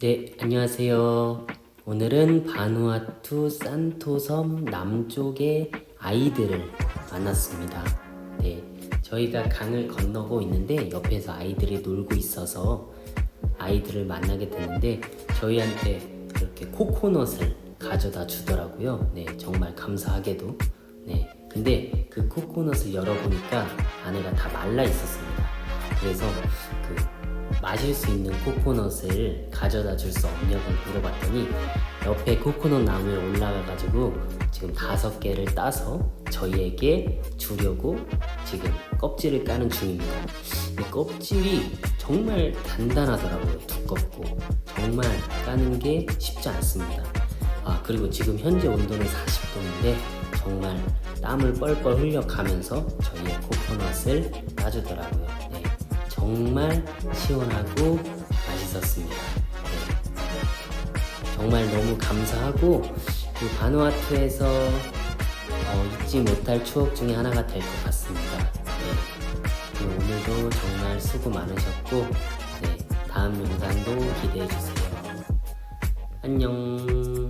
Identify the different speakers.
Speaker 1: 네, 안녕하세요. 오늘은 바누아투 산토섬 남쪽의 아이들을 만났습니다. 네, 저희가 강을 건너고 있는데 옆에서 아이들이 놀고 있어서 아이들을 만나게 됐는데 저희한테 이렇게 코코넛을 가져다 주더라고요. 네, 정말 감사하게도. 네, 근데 그 코코넛을 열어보니까 안에가 다 말라 있었습니다. 그래서 그 마실 수 있는 코코넛을 가져다 줄 수 없냐고 물어봤더니 옆에 코코넛 나무에 올라가가지고 지금 다섯 개를 따서 저희에게 주려고 지금 껍질을 까는 중입니다. 이 껍질이 정말 단단하더라고요. 두껍고 정말 까는 게 쉽지 않습니다. 아 그리고 지금 현재 온도는 40도인데 정말 땀을 뻘뻘 흘려가면서 저희의 코코넛을 따주더라고요. 네, 정말 시원하고 맛있었습니다. 네, 정말 너무 감사하고 그 바누아투에서 어, 잊지 못할 추억 중에 하나가 될 것 같습니다. 네, 그리고 오늘도 정말 수고 많으셨고 네, 다음 영상도 기대해 주세요. 안녕.